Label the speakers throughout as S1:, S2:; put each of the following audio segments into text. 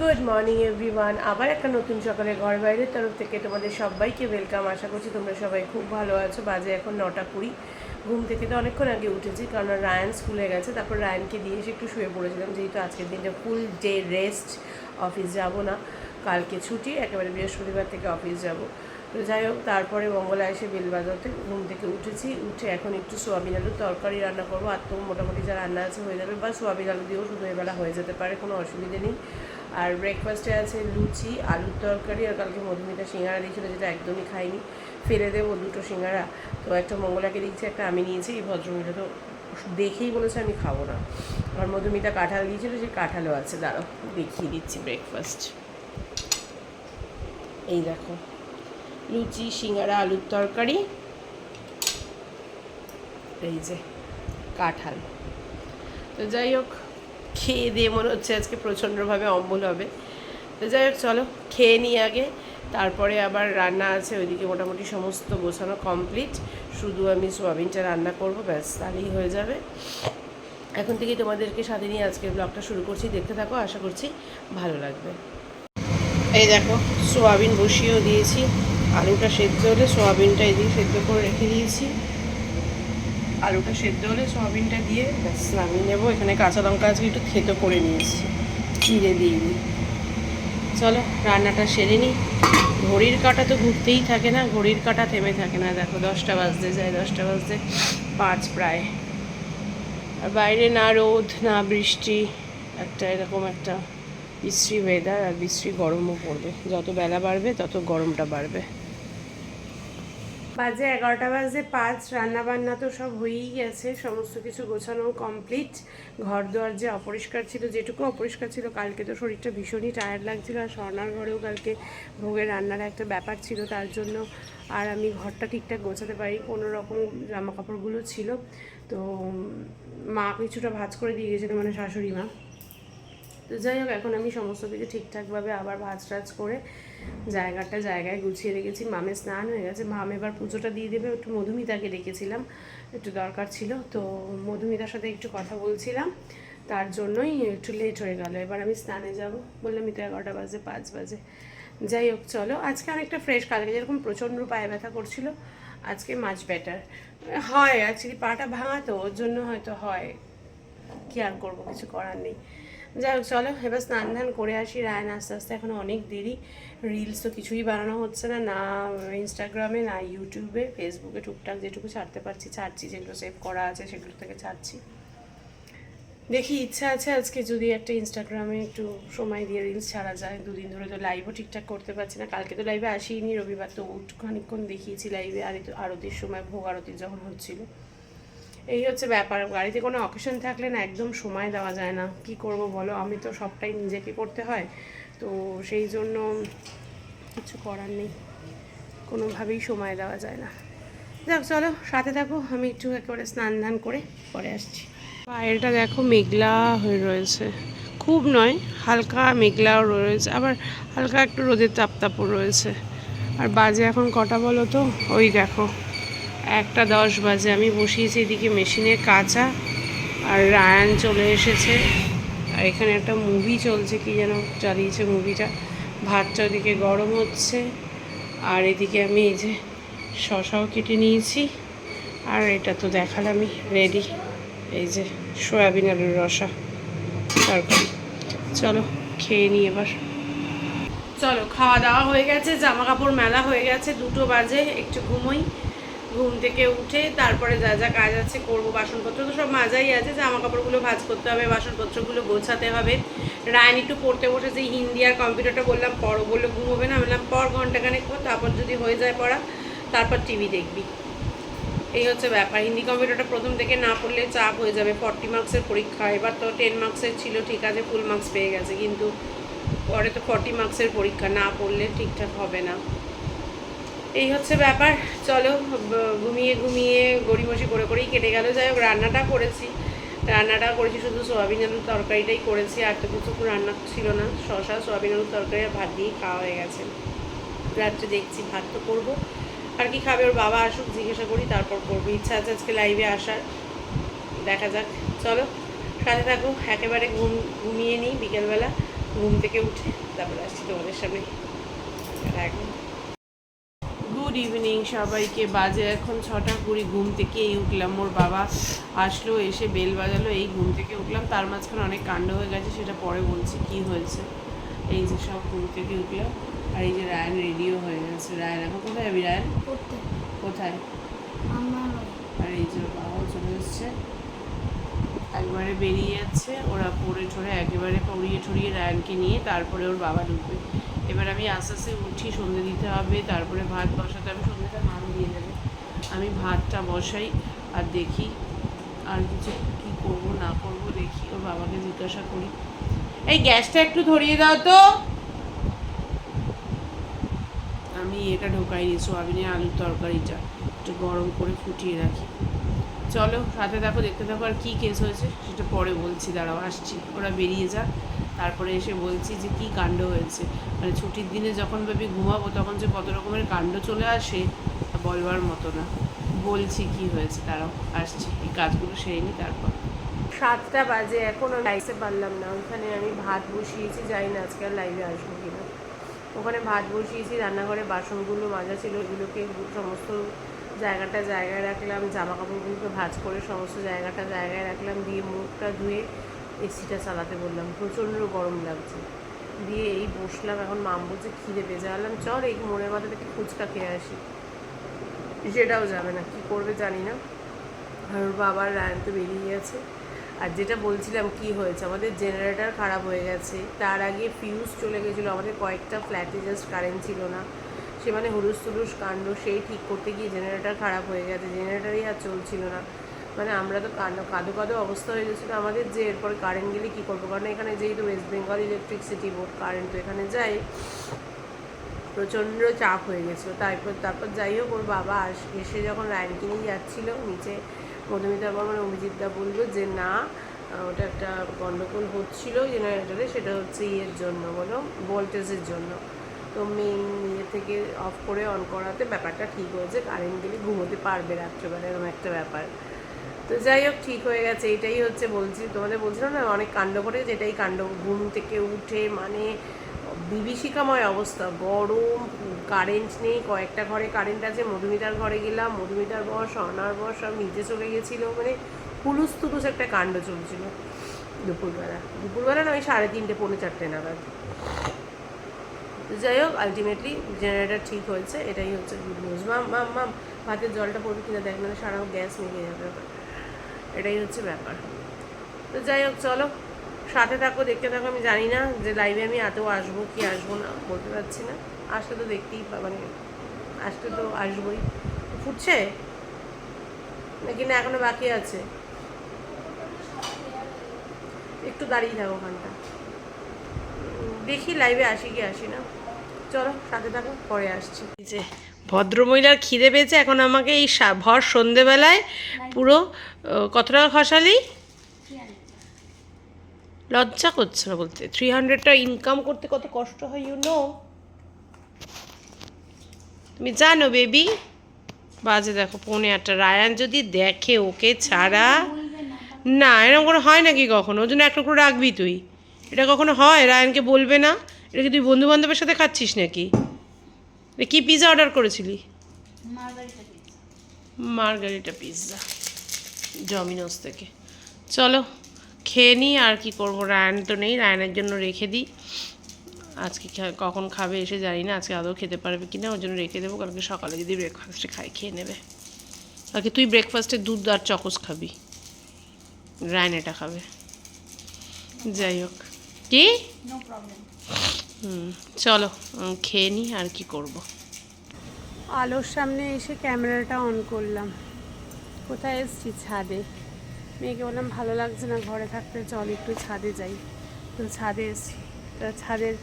S1: Good morning everyone আবার একটা নতুন সকালে ঘর বাইরের তরফ থেকে তোমাদের সবাইকে ওয়েলকাম আশা করছি তোমরা সবাই খুব ভালো আছো। বাজে এখন নটা কুড়ি। ঘুম থেকে তো অনেকক্ষণ আগে উঠেছি, কারণ রায়ান স্কুলে গেছে। তারপর রায়ানকে দিয়ে এসে একটু শুয়ে পড়েছিলাম। যেহেতু আজকের দিনটা ফুল ডে রেস্ট অফিস যাব না। কালকে ছুটি, একেবারে বৃহস্পতিবার থেকে অফিস যাব। তো যাই হোক, তারপরে মঙ্গলা এসে বেল বাজাতে ঘুম থেকে উঠেছি। উঠে এখন একটু সোয়াবিন আলুর তরকারি রান্না করব। আর তো মোটামুটি যা রান্না আছে হয়ে যাবে। বা সোয়াবিন আলু দিয়েও শুধু এবেলা হয়ে যেতে পারে, কোনো অসুবিধে নেই। আর ব্রেকফাস্টে আছে লুচি, আলুর তরকারি, আর কালকে মধুমিতা সিঙ্গারা দিয়েছিল যেটা একদমই খাইনি। ফেলে দেবো দুটো সিঙ্গারা। তো একটা মঙ্গলাকে দিচ্ছি একটা আমি নিয়েছি। এই ভদ্রমহিলা তো দেখেই বলেছে আমি খাব না। আর মধুমিতা কাঁঠাল দিয়েছিল, যে কাঁঠালও আছে। দাঁড়াও, দেখিয়ে দিচ্ছি ব্রেকফাস্ট এই দেখো। লুচি, সিঙ্গারা, আলুর তরকারি। এই যে, কাঁঠাল। তো যাই হোক, খেয়ে দিয়ে মনে হচ্ছে আজকে প্রচণ্ডভাবে অম্বল হবে। তো যাই হোক, চলো, খেয়ে নিই আগে। তারপরে আবার রান্না আছে, ওইদিকে মোটামুটি সমস্ত গোছানো কমপ্লিট। শুধু আমি সোয়াবিনটা রান্না করব, ব্যাস, তাহলেই হয়ে যাবে। এখন থেকেই তোমাদেরকে সাথে নিয়ে আজকের ব্লগটা শুরু করছি। দেখতে থাকো, আশা করছি ভালো লাগবে। এই দেখো, সোয়াবিন বসিয়েও দিয়েছি। আলুটা সেদ্ধ হলে সোয়াবিনটা এদিকে সেদ্ধ করে রেখে দিয়েছি। আলুটা সেদ্ধ হলে সোয়াবিনটা দিয়ে ব্যাস নামিয়ে নেব। এখানে কাঁচা লঙ্কা আজকে একটু থেতো করে নিয়েছি, চিড়ে দিয়ে দিই চলো, রান্নাটা সেরে নিই। ঘড়ির কাঁটা তো ঘুরতেই থাকে না, ঘড়ির কাঁটা থেমে থাকে না। দেখো, দশটা বাজতে যায়, দশটা বাজতে পাঁচ প্রায়। আর বাইরে না রোদ, না বৃষ্টি, একটা এরকম একটা বিশ্রী ওয়েদার আর বিশ্রী গরমও পড়বে। যত বেলা বাড়বে, তত গরমটা বাড়বে। বাজে এগারোটা বাজে পাঁচ, রান্নাবান্না তো সব হয়েই গেছে, সমস্ত কিছু গোছানো কমপ্লিট ঘর দুয়ার যে অপরিষ্কার ছিল, যেটুকু অপরিষ্কার ছিল, কালকে তো শরীরটা ভীষণই টায়ার্ড লাগছিল, আর স্বর্ণার ঘরেও কালকে ভোগের রান্নার একটা ব্যাপার ছিল, তার জন্য আর আমি ঘরটা ঠিকঠাক গোছাতে পারি, কোনো রকম জামা কাপড়গুলো ছিল। তো মা কিছুটা ভাজ করে দিয়ে গেছিল মানে শাশুড়ি মা। তো যাই হোক, এখন আমি সমস্ত কিছু ঠিকঠাকভাবে আবার ভাজ টাজ করে জায়গাটা জায়গায় গুছিয়ে রেখেছি। মামে স্নান হয়ে গেছে। মাম এবার পুজোটা দিয়ে দেবে। একটু মধুমিতাকে রেখেছিলাম একটু দরকার ছিল। তো মধুমিতার সাথে একটু কথা বলছিলাম। তার জন্যই একটু লেট হয়ে গেল। এবার আমি স্নানে যাব। বললাম তো এগারোটা বাজে, পাঁচ বাজে। যাই হোক, চলো। আজকে অনেকটা ফ্রেশ কালকে যেরকম প্রচণ্ড পায়ে ব্যথা করছিল, আজকে মাছ বেটার হয় অ্যাকচুয়ালি পাটা ভাঙা তো, ওর জন্য হয়তো হয়। কি আর করব, কিছু করার নেই। যাই হোক, চলো, এবার স্নান ধান করে আসি রায়ন আস্তে আস্তে, এখন অনেক দেরি। রিলস তো কিছুই বানানো হচ্ছে না না ইনস্টাগ্রামে না ইউটিউবে ফেসবুকে টুকটাক যেটুকু ছাড়তে পারছি, ছাড়ছি, যেগুলো সেভ করা আছে সেগুলো থেকে ছাড়ছি। দেখি, ইচ্ছা আছে আজকে যদি একটা ইনস্টাগ্রামে একটু সময় দিয়ে রিলস ছাড়া যায়, দুদিন ধরে তো লাইভও ঠিকঠাক করতে পারছি না। কালকে তো লাইভে আসিনি রবিবার তো উঠ খানিকক্ষণ দেখিয়েছি লাইভে আর আরতির সময়, ভোগ আরতি যখন হচ্ছিল। এই হচ্ছে ব্যাপার, গাড়িতে কোনো অকেশন থাকলে না একদম সময় দেওয়া যায় না। কি করব বলো? আমি তো সবটাই নিজেকে করতে হয়। তো সেই জন্য কিছু করার নেই। কোনোভাবেই সময় দেওয়া যায় না। যাক, চলো, সাথে থাকো। আমি একটু একেবারে স্নান ধান করে পরে আসছি। বাইরেটা দেখো মেঘলা হয়ে রয়েছে। খুব নয়, হালকা মেঘলাও রয়েছে। আবার হালকা একটু রোদের তাপ তাপও রয়েছে। আর বাজে এখন কটা বলো তো? ওই দেখো। একটা দশ বাজে। আমি বসিয়েছি এদিকে মেশিনে কাঁচা আর রায়ান চলে এসেছে। আর এখানে একটা মুভি চলছে, কি যেন চালিয়েছে মুভিটা ভাতটা ওদিকে গরম হচ্ছে। আর এদিকে আমি এই যে শশাও কেটে নিয়েছি। আর এটা তো দেখালামই রেডি এই যে সয়াবিন আলুর রসা তরকারি। চলো, খেয়ে নিই এবার। চলো, খাওয়া দাওয়া হয়ে গেছে জামা কাপড় মেলা হয়ে গেছে, দুটো বাজে, একটু ঘুমোই। ঘুম থেকে উঠে তারপরে যা যা কাজ আছে করব, বাসনপত্র তো সব মাজাই আছে জামা কাপড়গুলো ভাজ করতে হবে, বাসনপত্রগুলো গোছাতে হবে। রায়ন একটু পড়তে বসেছে, হিন্দি আর কম্পিউটারটা বললাম, পড়ো বলল, ঘুমোবে না বললাম পর ঘন্টাখানেক পর, তারপর যদি হয়ে যায় পড়া, তারপর টিভি দেখবি। এই হচ্ছে ব্যাপার, হিন্দি কম্পিউটারটা প্রথম থেকে না পড়লে চাপ হয়ে যাবে, ফর্টি মার্কসের পরীক্ষা, এবার তো টেন মার্কসের ছিল, ঠিক আছে, ফুল মার্কস পেয়ে গেছে, কিন্তু পরে তো ফর্টি মার্কসের পরীক্ষা, না পড়লে ঠিকঠাক হবে না। এই হচ্ছে ব্যাপার। চলো ঘুমিয়ে ঘুমিয়ে গড়িমসি করে করেই কেটে গেল। যাই হোক, রান্নাটা করেছি। রান্নাটা করেছি শুধু সোয়াবিন আলুর তরকারিটাই করেছি। আর তো কিছু রান্না ছিল না। শশা সোয়াবিন আলুর তরকারি আর ভাত দিয়েই খাওয়া হয়ে গেছে। রাত্রে দেখছি ভাত তো করব। আর কি খাবে ওর বাবা আসুক, জিজ্ঞাসা করি, তারপর করব। ইচ্ছা আছে আজকে লাইভে আসার। দেখা যাক। চলো, সাথে থাকো। একেবারে ঘুম, ঘুমিয়ে নিই বিকেলবেলা।
S2: ঘুম থেকে উঠে তারপরে আসছি তোমাদের সামনে। একদম গুড ইভিনিং সবাইকে। বাজে এখন ছটা কুড়ি ঘুম থেকে এই উঠলাম। ওর বাবা আসলো এসে বেল বাজালো এই ঘুম থেকে উঠলাম। তার মাঝখানে অনেক কাণ্ড হয়ে গেছে সেটা পরে বলছি কি হয়েছে। এই যে সব ঘুম থেকে উঠলাম। আর এই যে রায়ন রেডিও হয়ে গেছে। রায়ন এখন কোথায় যাবি রায়ন? কোথায়? আর এই যে বাবাও চলে এসছে। একবারে বেরিয়ে যাচ্ছে। ওরা পড়ে ঠরে একেবারে পড়িয়ে ঠড়িয়ে রায়নকে নিয়ে তারপরে ওর বাবা ঢুকবে। এবার আমি আস্তে আস্তে উঠি, সন্ধে দিতে হবে, তারপরে ভাত বসাতে হবে সন্ধ্যেটা মাম দিয়ে দেবে। আমি ভাতটা বসাই আর দেখি আর কিছু কি করব, না করব, দেখি, ওর বাবাকে জিজ্ঞাসা করি। এই গ্যাসটা একটু ধরিয়ে দাও তো। আমি এটা ঢোকাই ঢোকাইনি, সোয়াবিনের আলুর তরকারিটা, একটু গরম করে ফুটিয়ে রাখি। চলো, সাথে দেখো, দেখতে থাকো আর কী কেস হয়েছে, সেটা পরে বলছি, দাঁড়াও, আসছি। ওরা বেরিয়ে যাক। তারপরে এসে বলছি যে কী কাণ্ড হয়েছে। মানে ছুটির দিনে যখন ভাবি ঘুমাবো, তখন যে কত রকমের কাণ্ড চলে আসে বলবার মতো না। বলছি কি হয়েছে তারাও আসছি। এই কাজগুলো সেরে নি, তারপর। সাতটা বাজে এখনও লাইসে পারলাম না। ওখানে আমি ভাত বসিয়েছি যাই না আজকে আর লাইভে আসব কিনা। ওখানে ভাত বসিয়েছি, রান্নাঘরে বাসনগুলো মাজা ছিল ওগুলোকে সমস্ত জায়গাটা জায়গায় রাখলাম জামা কাপড়গুলোকে ভাঁজ করে সমস্ত জায়গাটা জায়গায় রাখলাম, দিয়ে মুখটা ধুয়ে এসিটা চালাতে বললাম। প্রচণ্ড গরম লাগছে। দিয়ে এই বসলাম, এখন মাম বলছে, খিদে পেয়ে যাওয়ালাম চল, এই মনের মাথা থেকে ফুচকা খেয়ে আসি। সেটাও যাবে না, কী করবে জানি না। আর ওর বাবার রায়ন তো বেরিয়ে গেছে। আর যেটা বলছিলাম, কি হয়েছে? আমাদের জেনারেটার খারাপ হয়ে গেছে। তার আগে ফিউজ চলে গেছিল, আমাদের কয়েকটা ফ্ল্যাটে জাস্ট কারেন্ট ছিল না। সে মানে হুলুস তুলুস কাণ্ড, সেই ঠিক করতে গিয়ে জেনারেটর খারাপ হয়ে গেছে জেনারেটারই আর চলছিল না। মানে আমরা তো কাণ্ড, কাদো কাদো অবস্থা হয়ে গেছিল আমাদের যে এরপর কারেন্ট গেলে কী করব? কারণ এখানে যেহেতু West Bengal electricity board current তো এখানে যায়, প্রচণ্ড চাপ হয়ে গেছিল। তারপর তারপর যাই হোক, ওর বাবা আস, এসে যখন রায়নকে নিয়ে যাচ্ছিল, নিচে মধুমিতা বর্মন অভিজিৎদা বলল যে, না, ওটা একটা গন্ডগোল হচ্ছিল জেনারেটারে সেটা হচ্ছে ইয়ের জন্য বলো ভোল্টেজের জন্য। তো মেন ইয়ে থেকে অফ করে অন করাতে ব্যাপারটা ঠিক হয়েছে। কারেন্ট গেলে ঘুমোতে পারবে রাত্রেবেলা, এরকম একটা ব্যাপার। তো যাই হোক, ঠিক হয়ে গেছে। এটাই হচ্ছে বলছি, তোমাদের বলছিলাম না, অনেক কাণ্ড করে যেটাই কাণ্ড, ঘুম থেকে উঠে মানে বিভীষিকাময় অবস্থা। গরম, কারেন্ট নেই, কয়েকটা ঘরে কারেন্ট আছে। মধুমিতার ঘরে গেলাম, মধুমিতার বর স্বর্ণার বর সব নিচে চলে গেছিল। মানে হুলুস তুলুস একটা কাণ্ড চলছিল দুপুরবেলা। দুপুরবেলা না, ওই সাড়ে তিনটে, পৌনে চারটে নাগাদ। যাই হোক আলটিমেটলি জেনারেটার ঠিক হয়েছে, এটাই হচ্ছে গুড নিউজ মাম মাম মাম, ভাতের জলটা পড়বে কিনা দেখ মানে সারা গ্যাস মেঘে যাবে এটাই হচ্ছে ব্যাপার। তো যাই হোক, চলো, সাথে থাকো, দেখতে থাকো, আমি জানি না যে লাইভে আমি এত আসব কি আসব না, বলতে পারছি না। আসলে তো দেখতেই মানে আসলে তো আসবোই। ফুটছে? নাকি না, এখনও বাকি আছে? একটু দাঁড়িয়ে থাকো ওখানটা। দেখি লাইভে আসি কি আসি না। চলো, সাথে থাকো, পরে আসছি। যে ভদ্রমহিলার খিদে পেয়েছে, এখন আমাকে এই ভর সন্ধেবেলায় পুরো কত টাকা খসালি? লজ্জা করছে না বলতে। থ্রি হান্ড্রেডটা ইনকাম করতে কত কষ্ট হয় ইউ নো তুমি জানো বেবি বাজে দেখো, পৌনে আটটা। রায়ান যদি দেখে ওকে ছাড়া না, এরকম কোনো হয় নাকি কখনো? ওই জন্য একটা করে রাখবি তুই। এটা কখনো হয়? রায়ানকে বলবে না? এটা কি তুই বন্ধু বান্ধবের সাথে খাচ্ছিস নাকি? কি পিৎজা অর্ডার করেছিলি? মার্গারিটা পিৎজা ডমিনোস থেকে। চলো খেয়ে নিই আর কি করব? রায়ন তো নেই রায়নের জন্য রেখে দিই। আজকে কখন খাবে এসে জানি না আজকে আদৌ খেতে পারবে কি না ওর জন্য রেখে দেবো। কালকে সকালে যদি ব্রেকফাস্টে খাই খেয়ে নেবে। কালকে তুই ব্রেকফাস্টে দুধ আর চকোস খাবি। রায়ন এটা খাবে। যাই হোক। কি?
S3: নো প্রবলেম
S2: হুম চলো খেয়ে নিই আর কি করব। আলোর সামনে এসে ক্যামেরাটা অন করলাম। কোথায় এসছি? ছাদে। মেয়েকে বললাম ভালো লাগছে না ঘরে থাকতে চল একটু ছাদে যাই। তো ছাদে এসছি। তা ছাদের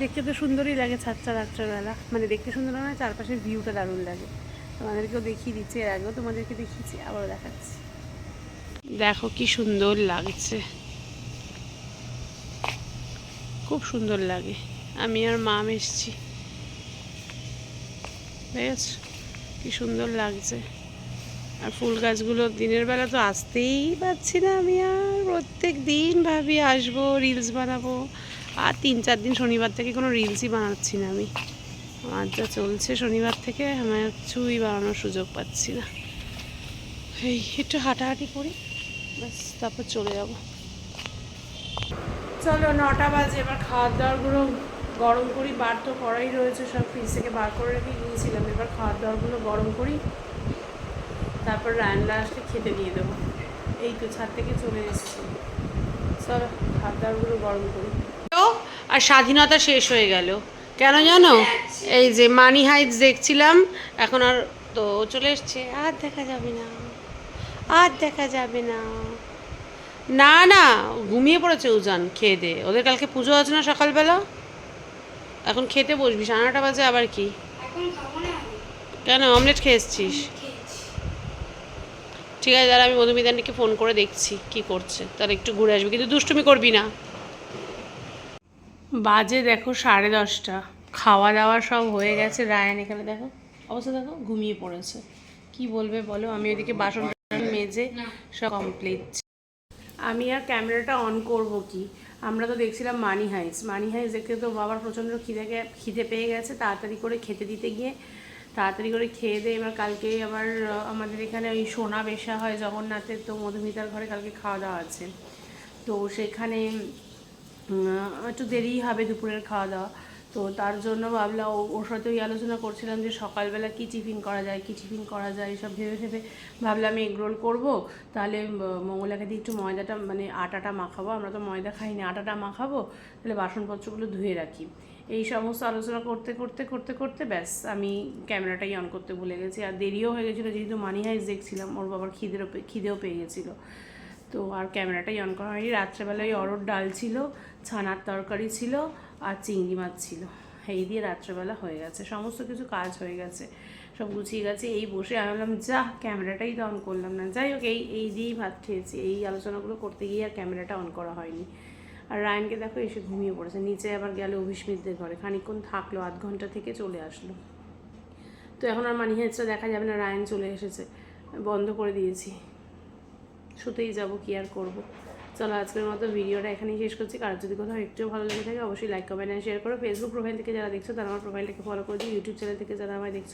S2: দেখতে তো সুন্দরই লাগে ছাদটা রাত্রেবেলা। মানে দেখতে সুন্দর নয় চারপাশের ভিউটা দারুণ লাগে। তোমাদেরকেও দেখিয়ে দিচ্ছি এর আগেও তোমাদেরকে দেখিয়েছি আবারও দেখাচ্ছি। দেখো কি সুন্দর লাগছে। খুব সুন্দর লাগে। আমি আর মাম এসছি বেশ, কি সুন্দর লাগছে। আর ফুল গাছগুলো দিনের বেলা তো আসতেই পারছি না আমি আর। প্রত্যেক দিন ভাবি আসব রিলস বানাবো।
S1: আর তিন চার দিন শনিবার থেকে কোনো রিলসই বানাচ্ছি না আমি। আর যা চলছে শনিবার থেকে আমার কিছুই বানানোর সুযোগ পাচ্ছি না। এই, একটু হাঁটাহাঁটি করি। ব্যাস, তারপর চলে যাব। চলো, নটা বাজে, এবার খাওয়ার দাওয়ারগুলো গরম করি, বার তো করাই রয়েছে, সব ফ্রিজ থেকে বার করে রেখে গিয়েছিলাম। এবার খাওয়ার দাওয়ারগুলো গরম করি, তারপর রান্না আসলে খেতে দিয়ে দেবো। এই তো, ছাদ থেকে চলে এসেছি। চলো খাওয়ার দাওয়ারগুলো গরম করি। আর স্বাধীনতা শেষ হয়ে গেল। কেন জানো? এই যে মানি হাইটস দেখছিলাম, এখন আর তো চলে এসছে। আর দেখা যাবে না। আর দেখা যাবে না। না না ঘুমিয়ে পড়েছে উজান খেয়ে দে। ওদের কালকে পুজো আছে না সকালবেলা? এখন খেতে বসবি সাড়ে বাজে আবার কি? কেন অমলেট খেয়ে এসছিস? ঠিক আছে দাঁড়া আমি মধুমিতানকে ফোন করে দেখছি কি করছে। তাহলে একটু ঘুরে আসবি কিন্তু দুষ্টুমি করবি না। বাজে দেখো সাড়ে দশটা। খাওয়া দাওয়া সব হয়ে গেছে রায়ান এখানে দেখো। অবস্থা দেখো ঘুমিয়ে পড়েছে। কি বলবে বলো আমি ওইদিকে বাসন টাসন মেজে সব কমপ্লিট আমি আর ক্যামেরাটা অন করব কি? আমরা তো দেখছিলাম মানি হাইস। মানি হাইস দেখতে তো বাবার প্রচণ্ড খিদে খিদে পেয়ে গেছে, তাড়াতাড়ি করে খেতে দিতে গিয়ে, তাড়াতাড়ি করে খেয়ে দিয়ে এবার কালকে আবার আমাদের এখানে ওই সোনা বেশা হয় জগন্নাথের, তো মধুমিতার ঘরে কালকে খাওয়া দাওয়া আছে। তো সেখানে একটু দেরিই হবে দুপুরের খাওয়া দাওয়া। তো তার জন্য ভাবলাম ওর সাথে ওই আলোচনা করছিলাম যে সকালবেলা কী টিফিন করা যায়, কি টিফিন করা যায়, এসব ভেবে ভেবে ভাবলাম এগ রোল করব। তাহলে মঙ্গলাকে দিয়ে একটু ময়দাটা মানে আটাটা মাখাবো। আমরা তো ময়দা খাই না আটাটা মাখাবো। তাহলে বাসনপত্রগুলো ধুয়ে রাখি। এই সমস্ত আলোচনা করতে করতে করতে করতে ব্যাস আমি ক্যামেরাটাই অন করতে ভুলে গেছি। আর দেরিও হয়ে গেছিল, যেহেতু মানি হাইস দেখছিলাম, ওর বাবার খিদেরও খিদেও পেয়ে গেছিল। তো আর ক্যামেরাটাই অন করা হয়নি। রাত্রেবেলায় অরড় ডাল ছিল, ছানার তরকারি ছিল আর চিংড়ি মাছ ছিল। এই দিয়ে রাত্রেবেলা হয়ে গেছে। সমস্ত কিছু কাজ হয়ে গেছে। সব গুছিয়ে গেছে। এই বসে আমি বললাম যা, ক্যামেরাটাই তো অন করলাম না। যাই হোক, এই এই দিয়েই ভাত খেয়েছি। এই আলোচনাগুলো করতে গিয়ে আর ক্যামেরাটা অন করা হয়নি। আর রায়নকে দেখো এসে ঘুমিয়ে পড়েছে। নিচে আবার গেল অভিস্মিতদের ঘরে। খানিকক্ষণ থাকল, আধ ঘণ্টা থেকে চলে আসলো। তো এখন আর মানি হেঁচটা দেখা যাবে না। রায়ন চলে এসেছে। বন্ধ করে দিয়েছি। শুতেই যাব, কি আর করব? চলো আজকের মতো ভিডিওটা এখানেই শেষ করছি। কারোর যদি কোথাও একটু ভালো লেগে থাকে, অবশ্যই লাইক কমেন্ট অ্যান্ড শেয়ার করো। ফেসবুক প্রোফাইল থেকে যারা দেখছ, তারা আমার প্রোফাইলটাকে ফলো করে দিও। ইউটিউব চ্যানেল থেকে যারা আমায় দেখছ,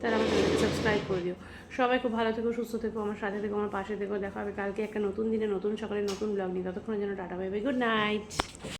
S1: তারা আমার চ্যানেলকে সাবস্ক্রাইব করে দিও। সবাই খুব ভালো থেকো, সুস্থ থেকো, আমার সাথে থেকো, আমার পাশে থেকো। দেখা হবে কালকে একটা নতুন দিনে, নতুন সকালে নতুন ব্লগ নিয়ে। ততক্ষণের জন্য টাটা বাই গুড নাইট